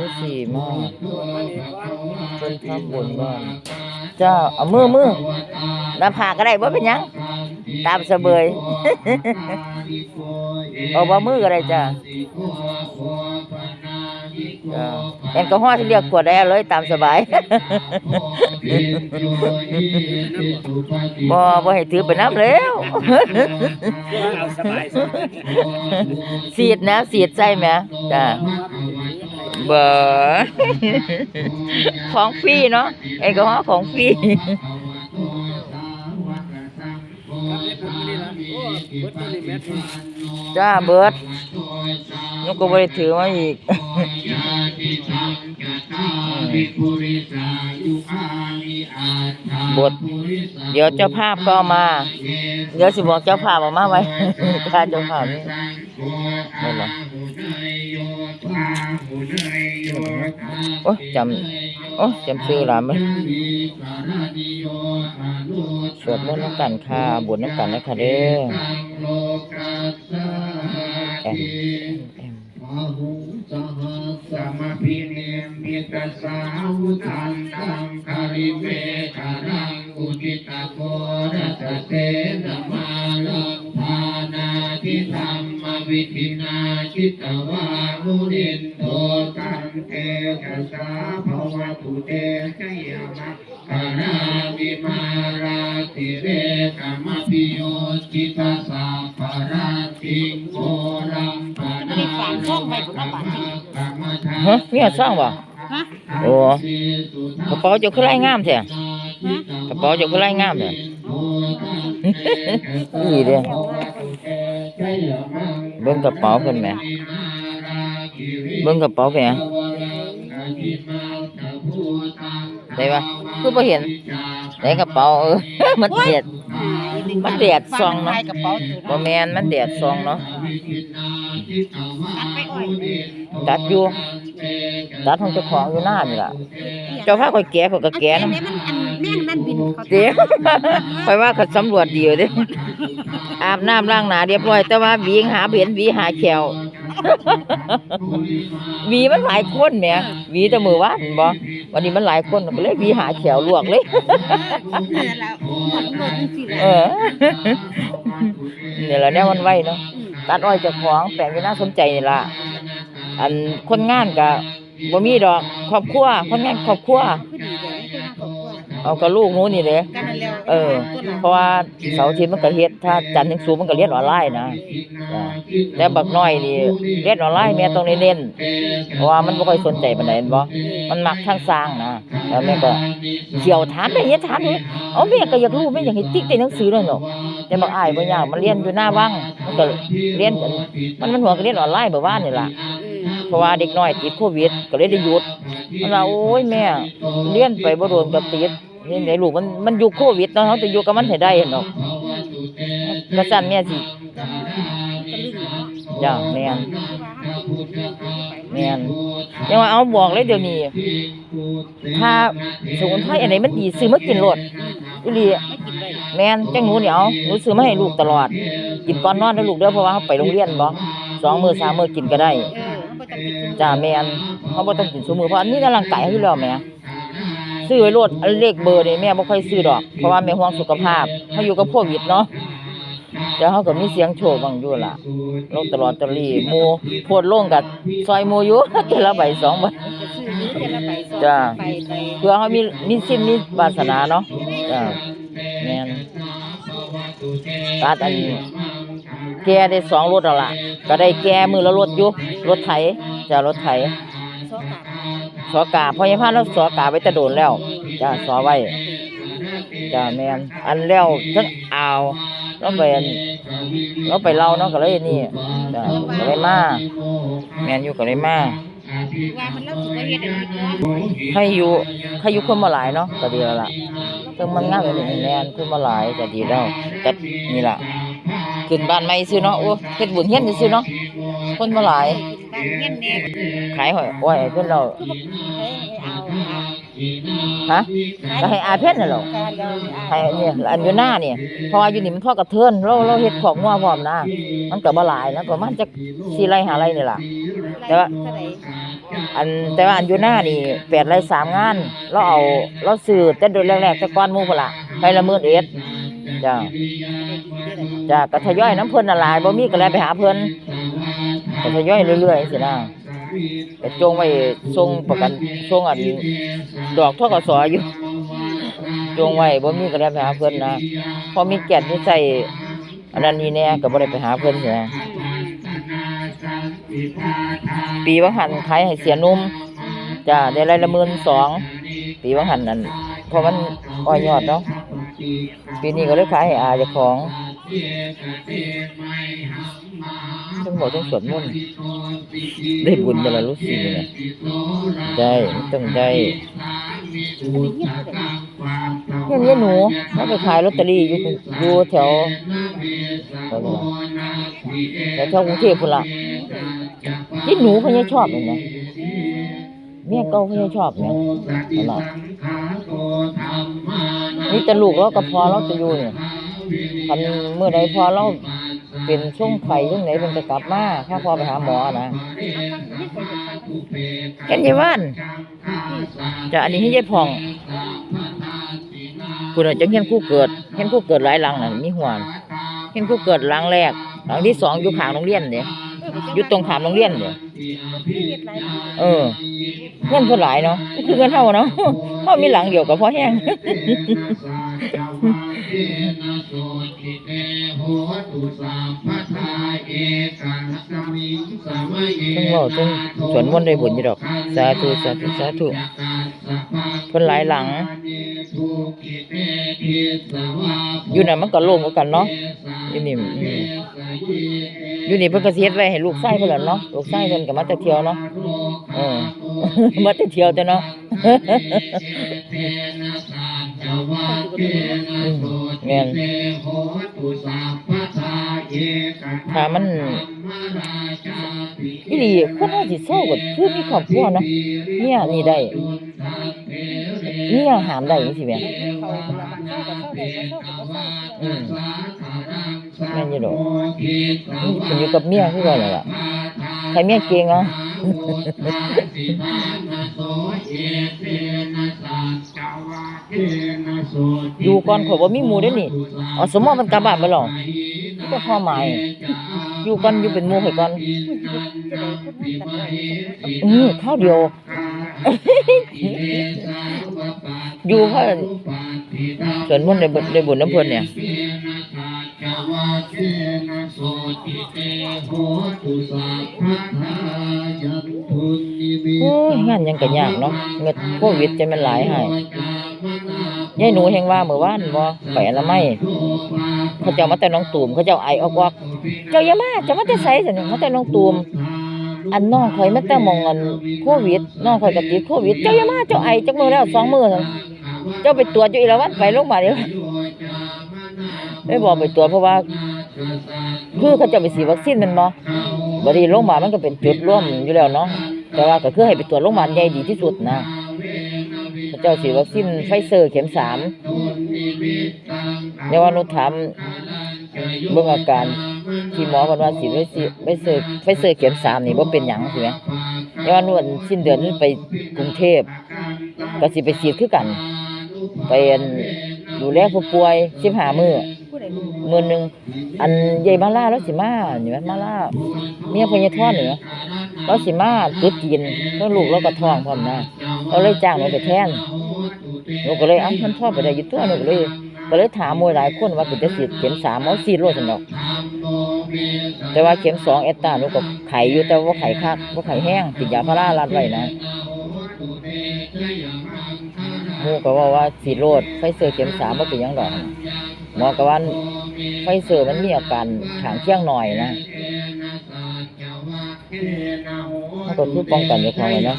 ฤาษีมาเพิ่นทำบุญบ้านเจ้าเอามือมือหน้าผากก็ได้บ่เป็นหยัง ตามเสบยเอาบ่มือก็ได้จ้าจ้าแอลกอฮอล์ที่เรียกขวดได้เอาเลยตามสบายบ่บ่ให้ถือไปน้ำแล้วเอาสบายสบายสีดนะสีดใส่ไหมจ้า เบอของฟรีเนาะแอลกอฮอล์ของฟรีจ้าเบิดนุกก็บ่ได้ถือมาอีกบทเดี๋ยวเจ้าภาพก็เอามา เดี๋ยวสิบอกเจ้าภาพเอามาไว้ค่าเจ้าภาพนี่นั่นเหรอ โอ้จำโอ้จำชื่อหลานไหมสวดมนต์น้ำกันค่ะบุญน้ำกันนะคะเด้อแอมแอมาหุสหสมพิเนมิตรสาวุทันตังคาริเวคารังอุทิตาโกรัสเตนะมา นาจิตวามุนินโทตันเตกะสาภวตุเตชยมัคคาราวิมาราติเรกมปิโยจิตาสาภราติงโกรัมปนาฮะมีอันซ่องบ่ฮะโอ้กระเป๋าเจ้าคือไรงามแท้ฮะกระเป๋าเจ้าคือไรงามแท้อีเด้อ เบิ่งกระเป๋าเพิ่นแหมเบิ่งกระเป๋าเพิ่นหยังได้ปะคือบ่เห็นไหนกระเป๋าเออมันเด็ดมันแดดส่องเนาะกระเป๋าถือบ่แม่นมันแดดส่องเนาะอัดไปอ่อยตัดอยู่ตัดของเจ้าของอยู่หน้านี่ล่ะเจ้าพาข่อยแกะข่อยก็แกะนำอันนี้มันอันแม่งนั่นบินเขาเดี๋ยวข่อยว่าเขาสำรวจดีอยู่เด้อาบน้ำล้างหน้าเรียบร้อยแต่ว่าหวีหาเห็นหวีหาแขวหวีมันหลายคนแหมหวีแต่มือวานเห็นบ่วันนี้มันหลายคนก็เลยหวีหาแขวลวกเลยเนี่ยแล้วหมดหมดจริงๆเอแล้วอนี่แหละแนวมันไว้เนาะตัดอ้อยเจ้าของแปลงอยู่น่าสนใจนี่ล่ะอันคนงานก็ บ่มีดอกครอบครัวคนงานครอบครัวคือดีเดี๋ยวนี้คือน่าขอบคุณเอากับลูกหนูนี่เด้กันนั่นแล้วเออเพราะว่าเสาร์อาทิตย์มันก็เฮ็ดถ้าจันทร์ถึงศุกร์มันก็เรียนออนไลน์นะจ้ะแต่บักน้อยนี่เรียนออนไลน์แม่ต้องเน้นเพราะว่ามันบ่ค่อยสนใจปานใดเห็นบ่มันมักทางสร้างนะแล้วแม่ก็เที่ยวถามแม่เฮ็ดถามนี่เอาแม่ก็อยากรู้แม่อยากให้ติ๊กแต่หนังสือเลยเนาะแต่บักอ้ายบ่ยากมันเรียนอยู่หน้าวังมันก็เรียนมันมันหัวก็เรียนออนไลน์เมื่านี่ล่ะ เเพราะว่าเด็กน้อยติดโควิดก็เลยได้หยุดมันว่าโอ้ยแม่เรียนไปบ่โดนก็ติดนี่ไงลูกมันมันอยู่โควิดเนาะเฮาจะอยู่กับมันให้ได้เนาะก็สั่นแม่สิจ้าแม่นแม่นยังว่าเอาบอกเลยเดี๋ยวนี้ ถ้าสมุนไพรอันไหนมันดีซื้อมากินโลดอีลีไม่กินแม่นจังหนูนี่เอาหนูซื้อมาให้ลูกตลอด กินก่อนนอนนะลูกเด้อเพราะว่าเราไปโรงเรียนบ่สองมือสามมือกินก็ได้ เออไม่ต้องกินจ้าแม่นเขาบ่ต้องกินซุมื้อเพราะอันนี้ในร่างกายเขาอยู่แล้วแม่ซื้อไว้โลดอันเลขเบอร์นี่แม่บ่ค่อยซื้อดอกเพราะว่าแม่ห่วงสุขภาพเฮาอยู่กับโควิดเนาะเดี๋ยวเฮาก็มีเสียงโชคบ้างอยู่ล่ะลงตลอดตลีหมู่โพดลงกับซอยหมู่อยู่ แต่ละใบสองใบซื้อนี้จะละใบสองจ้า ใบไปเพื่อเฮามีมีสินมีวาสนาเนาะจ้าแม่นตัดอัน แกได้สองรถแล้วล่ะ ก็ได้แกมือละรถอยู่รถไถจ้ารถไถซอกาสอกาพอยาพาเราสอกาไว้แตะโดนแล้วจ้าสอไว้จ้าแมนอันแล้วทั้งอ่าวเราไปอันเราไปเล่าเนาะก็เลยนี่จ้าก็เลยมาแมนอยู่ก็เลยมาให้อยู่ให้อยู่คนมาหลายเนาะก็ดีแล้วล่ะเพิ่งมันงามเลยแมนคนมาหลายก็ดีแล้วก็นี่ล่ะ ขึ้นบ้านใหม่ซื่อเนาะโอ้เฮ็ดบุญเฮียนซื่อเนาะคนมาหลายบ้านเงี้ยแน่ขายหอยอ้อยให้เพิ่นเราเฮ้ยเอาเอาฮะก็ให้อาเพชรน่ะเหรอการเดินให้เนี่ยอันอยู่หน้าเนี่ยเพราะว่าอยู่นี่มันพ่อกระเทินเราเราเฮ็ดของงัวพร้อมนะมันก็บ่หลายนะประมาณจัก4ไร่5ไร่นี่ล่ะแต่ว่าเท่าไหร่อันแต่ว่าอันอยู่หน้านี่แปดไร่สามงานเราเอาเราซื้อแต่โดยแรกๆแต่ก่อนหมู่พุ่นล่ะไปละหมื่นเอ็ด จ้าจ้าก็ทยอยน้ำเพิ่นน่ะลายบ่มีก็เลยไปหาเพิ่นก็ทยอยเรื่อยๆสินะก็จงไว้ส่งประกันส่งอันดอกทกสอยู่จงไว้บ่มีก็เลยไปหาเพิ่นนะพอมีแก่นที่ใส่อันนั้นนี่แน่ก็บ่ได้ไปหาเพิ่นสินะปีวังหันขายให้เสียนุ่มจ้าได้รายละหมื่นสองปีวังหันนั่นเพราะมันอ่อยยอดเนาะ ปีนี้ก็เลยขายให้อาเจ้าของต้องบอกต้งสวดมนต์ได้บุญมาแล้วรู้สึกเนี่ยได้ต้องได้เงี้ยเงี้ยหนูเขาไปขายลอตเตอรี่อยู่อยู่แถวแถวแถวกรุงเทพพุ่นละที่หนูเขาจะชอบเลยนะเมียเก่าเขาจะชอบเนี่ยตลอด นี่แต่ลูกเรากับพอเราจะอยู่เนี่ยคันเมื่อใดพอเราเป็นช่วงไข่ช่วงไหนมันจะกลับมาถ้าพอไปหาหมอนะเห็นยี่ว่านจะอันนี้ให้ยายพองคุณอาจจะเห็นคู่เกิดเห็นคู่เกิดหลายหลังน่ะมีหัวเห็นคู่เกิดหลังแรกหลังที่สองอยู่ขางโรงเรียนเนี่ยอยู่ตรงขามโรงเรียนเนี่ย เออเงินเพิ่นหลายเนาะคือเงินเฮาเนาะเฮามีหลังเดียวก็พอแห้งต้องเว้าต้องสวดมนต์ได้บุญอยู่ดอก สาธุสาธุสาธุเพิ่นหลายหลัง อยู่นั่นมันก็โล่งกว่ากันเนาะอยู่นี่ อยู่นี่เพิ่นก็สิเฮ็ดไว้ให้ลูกชายเพิ่นล่ะเนาะลูกชายเพิ่นก็มาแต่เที่ยวเนาะเออ มาแต่เที่ยวแต่เนาะ แม่นถ้ามันอีหลีคนเฮาสิเศร้าก็คือมีครอบครัวเนาะเนี่ยนี่ได้เนี่ยหามได้จังซี่แหมอืมแม่นอยู่ดอกมันอยู่กับเมียคือกันนั่นล่ะใครเมียเก่งเนาะ อยู่ก่อนข่อยบ่มีหมู่เด้อนี่อ๋อสมมุติมันกลับบ้านไปหรอนี่ก็พ่อหมายอยู่ก่อนอยู่เป็นหมู่ข่อยก่อนอือข้าวเดียวอยู่เพราะส่วนมนต์ได้บุญได้บุญน้ำเพิ่นเนี่ยโอ้ยงานหยังก็ยากเนาะเงิดโควิดจะมันหลายให้ ยายหนูแฮงว่าเมื่อวานบ่ไปอนามัยเขาเจ้ามาแต่น้องตูมเขาเจ้าไอออกวอกเจ้าอย่ามาเจ้ามาแต่ไสซั่นนี่มาแต่น้องตูมอันน้องข่อยมาแต่หมองอันโควิดน้องข่อยก็ติดโควิดเจ้าอย่ามาเจ้าไอจักมื้อแล้วสองมื้อซั่นเจ้าไปตรวจอยู่อีละวันไปโรงพยาบาลเดี๋ยวไม่บอกไปตรวจเพราะว่า คือเขาเจะไปฉีดวัคซีนแมันบ่บ่ดีโรงพยาบาลมันก็เป็นจุดร่วมอยู่แล้วเนาะแต่ว่าก็คือให้ไปตรวจโรงพยาบาลใหญ่ดีที่สุดนะ เขาเจ้าฉีดวัคซีนไฟเซอร์เข็มสามเดี๋ยวว่าหนูถามเบิ่งอาการที่หมอเพิ่นว่าฉีดไฟเซอร์ไฟเซอร์ไฟเซอร์เข็มสามนี่บ่เป็นหยังสิแหมเดี๋ยวว่าหนูอันสิ้นเดือนนี้ไปกรุงเทพก็สิไปฉีดคือกัน ไปอันดูแลผู้ป่วย15มื้อมื้อหนึงอันใหญ่มาล่าแล้วสิมานี่แหมมาล่าเมียพญาทอนนี่แหมเราสิมาตุ๊ดจีนเพิ่นลูกเราก็ท้องพร้อมนะ เราเลยจ้างหนูไปแทนหนูก็เลยเอ้ามันพ่อไปได้อยู่ตัวหนูก็เลย ก็เลยถามมวยหลายคนว่าเป็นจะฉีดเข็มสามเอาฉีดโลดสนอกแต่ว่าเข็มสองเอตตาหนูก็ไข้อยู่แต่ว่าไข้คักบ่าไข้แห้งกินยาพารารัดไว้นะหมูก็ว่าว่าฉีดโลดไฟเซอร์เข็มสามบ่เป็นยังดอกหมอก็ว่าไฟเซอร์มันมีอาการขางเคี่ยงหน่อยนะมันก็คือป้องกันไว้พอไว้เนาะ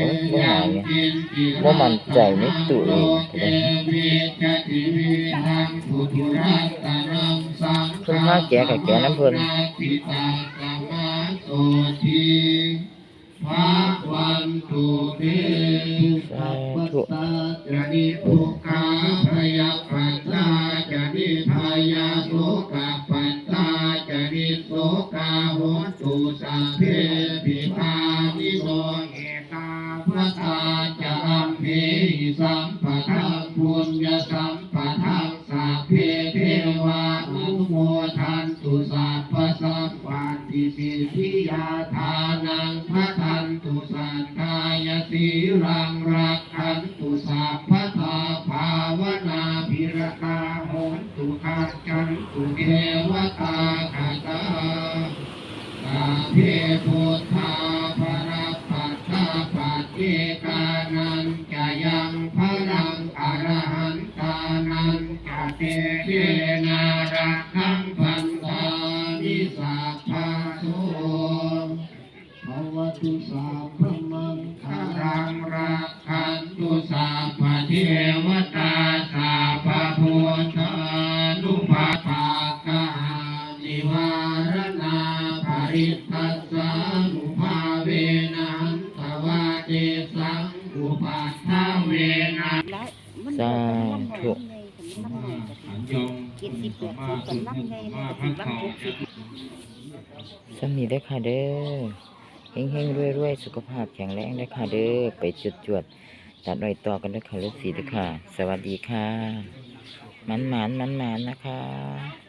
มันาทิตาสมาโสทิภวันตตุเตโอ้ยบ่หายไงบ่บ่มั่นใจในตัวเองก็ได้เพิ่นมาแกะก็แกะน้ำเพิ่นสาธุจะนิทุกาพยาปัตตาจะนิพยาโสกาปัตตาจะนิโสกาโหตุสัพเพปิภา ภะตาจะอัมเพหิสัมปทังปุญญสัมปทังสัพเพเทวานุโมทันตุสัพพสัมปันติสิทิยาทานังพระทันตุสันกายสีรังรักขันตุสัพพทาภาวนาภิรคาโหนตุขันจันตุเทว สัพพะโสภวตุสาพมังคารังรักขันตุสาพะเทวตาสาพะพุทธานุภาภาคานิวารณาภริตัสสานุภาเวนันตวาเตสังอุปัฏฐาเวนะและมันสาธุขันยงกินสิบแปดคนกันลังไงมันก็ถึงลังหกสิบ สมีได้ค่ะเด้อเฮงเฮงรวยรวยสุขภาพแข็งแรงได้ค่ะเด้อไปจุดจวดตัดหน่อยต่อกันได้ค่ะฤาษีได้ค่ะ สวัสดีค่ะ มันหมานมันหมานนะคะ